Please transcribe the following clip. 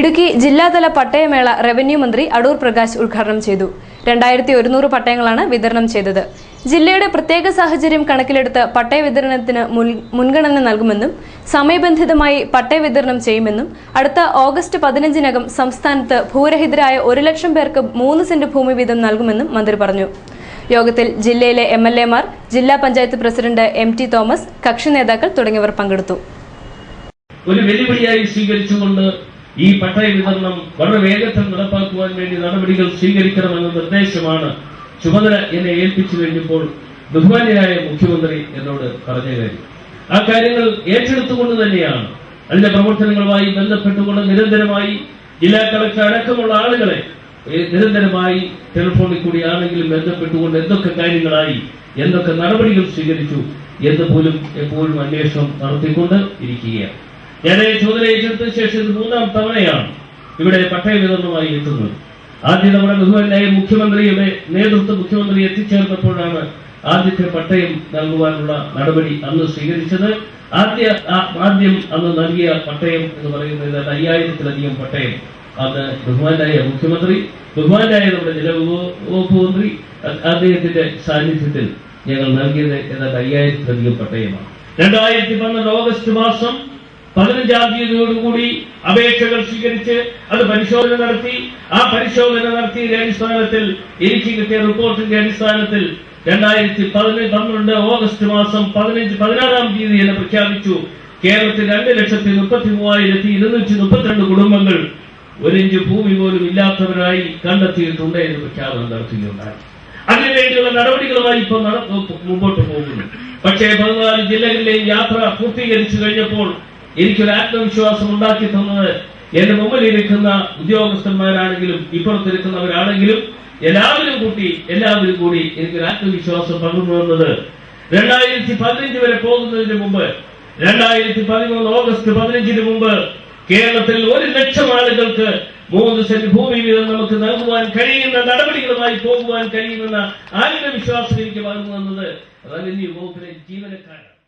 ഇടുക്കി ജില്ലാതല പട്ടയമേള റവന്യൂ മന്ത്രി അടൂർ പ്രകാശ് ഉദ്ഘാടനം ചെയ്തു. രണ്ടായിരത്തി ഒരുന്നൂറ് പട്ടയങ്ങളാണ് വിതരണം ചെയ്തത്. ജില്ലയുടെ പ്രത്യേക സാഹചര്യം കണക്കിലെടുത്ത് പട്ടയ വിതരണത്തിന് മുൻഗണന നൽകുമെന്നും സമയബന്ധിതമായി പട്ടയ വിതരണം ചെയ്യുമെന്നും അടുത്ത ഓഗസ്റ്റ് പതിനഞ്ചിനകം സംസ്ഥാനത്ത് ഭൂരഹിതരായ ഒരു ലക്ഷം പേർക്ക് മൂന്ന് സെന്റ് ഭൂമി വീതം നൽകുമെന്നും മന്ത്രി പറഞ്ഞു. യോഗത്തിൽ ജില്ലയിലെ എം എൽ എമാർ ജില്ലാ panchayat president M T Thomas കക്ഷി നേതാക്കൾ തുടങ്ങിയവർ പങ്കെടുത്തു. ഒരു വെല്ലുവിളിയായി സ്വീകരിച്ചുകൊണ്ട് ഈ പട്ടയ വിതരണം വളരെ വേഗത്തിൽ നടപ്പാക്കുവാൻ വേണ്ടി നടപടികൾ സ്വീകരിക്കണമെന്ന നിർദ്ദേശമാണ് ചുമതല എന്നെ ഏൽപ്പിച്ചു കഴിഞ്ഞപ്പോൾ ബഹുമാന്യനായ മുഖ്യമന്ത്രി എന്നോട് പറഞ്ഞു കാര്യം. ആ കാര്യങ്ങൾ ഏറ്റെടുത്തുകൊണ്ട് തന്നെയാണ് അതിന്റെ പ്രവർത്തനങ്ങളുമായി ബന്ധപ്പെട്ടുകൊണ്ട് നിരന്തരമായി ജില്ലാ കളക്ടർ അടക്കമുള്ള ആളുകളെ നിരന്തരമായി ടെലിഫോണിൽ കൂടി ആണെങ്കിലും ബന്ധപ്പെട്ടുകൊണ്ട് എന്തൊക്കെ കാര്യങ്ങളായി എന്തൊക്കെ നടപടികൾ സ്വീകരിച്ചു എന്ന് പോലും എപ്പോഴും അന്വേഷണം നടത്തിക്കൊണ്ട് ഇരിക്കുകയാണ്. ഞാൻ ചോദന ഏറ്റെടുത്ത ശേഷം മൂന്നാം തവണയാണ് ഇവിടെ പട്ടയ വിതരണമായി എത്തുന്നത്. ആദ്യം നമ്മുടെ ബഹുമാനായ മുഖ്യമന്ത്രിയുടെ നേതൃത്വ മുഖ്യമന്ത്രി എത്തിച്ചേർന്നപ്പോഴാണ് ആദ്യത്തെ പട്ടയം നൽകുവാനുള്ള നടപടി അന്ന് സ്വീകരിച്ചത്. ആദ്യ ആദ്യം അന്ന് നൽകിയ പട്ടയം എന്ന് പറയുന്നത് അയ്യായിരത്തിലധികം പട്ടയം അന്ന് ബഹുമാനായ മുഖ്യമന്ത്രി ബഹുമാനായ നമ്മുടെ ജലവകുപ്പ് മന്ത്രി അദ്ദേഹത്തിന്റെ സാന്നിധ്യത്തിൽ ഞങ്ങൾ നൽകിയത് ഏതാണ്ട് അയ്യായിരത്തിലധികം പട്ടയമാണ്. രണ്ടായിരത്തി പന്ത്രണ്ട് ഓഗസ്റ്റ് മാസം പതിനഞ്ചാം തീയതിയോടുകൂടി അപേക്ഷകൾ സ്വീകരിച്ച് അത് പരിശോധന നടത്തി. ആ പരിശോധന നടത്തിയതിന്റെ അടിസ്ഥാനത്തിൽ എനിക്ക് കിട്ടിയ റിപ്പോർട്ടിന്റെ അടിസ്ഥാനത്തിൽ രണ്ടായിരത്തി പതിനഞ്ച് പന്ത്രണ്ട് ഓഗസ്റ്റ് മാസം പതിനഞ്ച് പതിനാറാം തീയതി എന്നെ പ്രഖ്യാപിച്ചു. കേരളത്തിൽ രണ്ട് ലക്ഷത്തി മുപ്പത്തി മൂവായിരത്തി ഇരുന്നൂറ്റി മുപ്പത്തിരണ്ട് കുടുംബങ്ങൾ ഒരിഞ്ച് ഭൂമി പോലും ഇല്ലാത്തവരായി കണ്ടെത്തിയിട്ടുണ്ട് എന്ന് പ്രഖ്യാപനം നടത്തുകയുണ്ടായി. അതിനുവേണ്ടിയുള്ള നടപടികളുമായി ഇപ്പോൾ മുമ്പോട്ട് പോകുന്നു. പക്ഷേ പതിനാല് ജില്ലകളിലെയും യാത്ര പൂർത്തീകരിച്ചു കഴിഞ്ഞപ്പോൾ എനിക്കൊരു ആത്മവിശ്വാസം ഉണ്ടാക്കി തന്നത് എന്റെ മുമ്പിൽ ഇരിക്കുന്ന ഉദ്യോഗസ്ഥന്മാരാണെങ്കിലും ഇപ്പുറത്തിരിക്കുന്നവരാണെങ്കിലും എല്ലാവരും കൂട്ടി എല്ലാവരും കൂടി എനിക്കൊരു ആത്മവിശ്വാസം പകർന്നു തന്നത് രണ്ടായിരത്തി പതിനഞ്ച് വരെ പോകുന്നതിന് മുമ്പ് രണ്ടായിരത്തി പതിമൂന്ന് ഓഗസ്റ്റ് പതിനഞ്ചിന് മുമ്പ് കേരളത്തിൽ ഒരു ലക്ഷം ആളുകൾക്ക് മൂന്ന് സെന്റ് ഭൂമി വീതം നമുക്ക് നൽകുവാൻ കഴിയുന്ന നടപടികളുമായി പോകുവാൻ കഴിയുമെന്ന ആത്മവിശ്വാസം എനിക്ക് പകർന്നു വന്നത് റവന്യൂ വകുപ്പിലെ ജീവനക്കാരാണ്.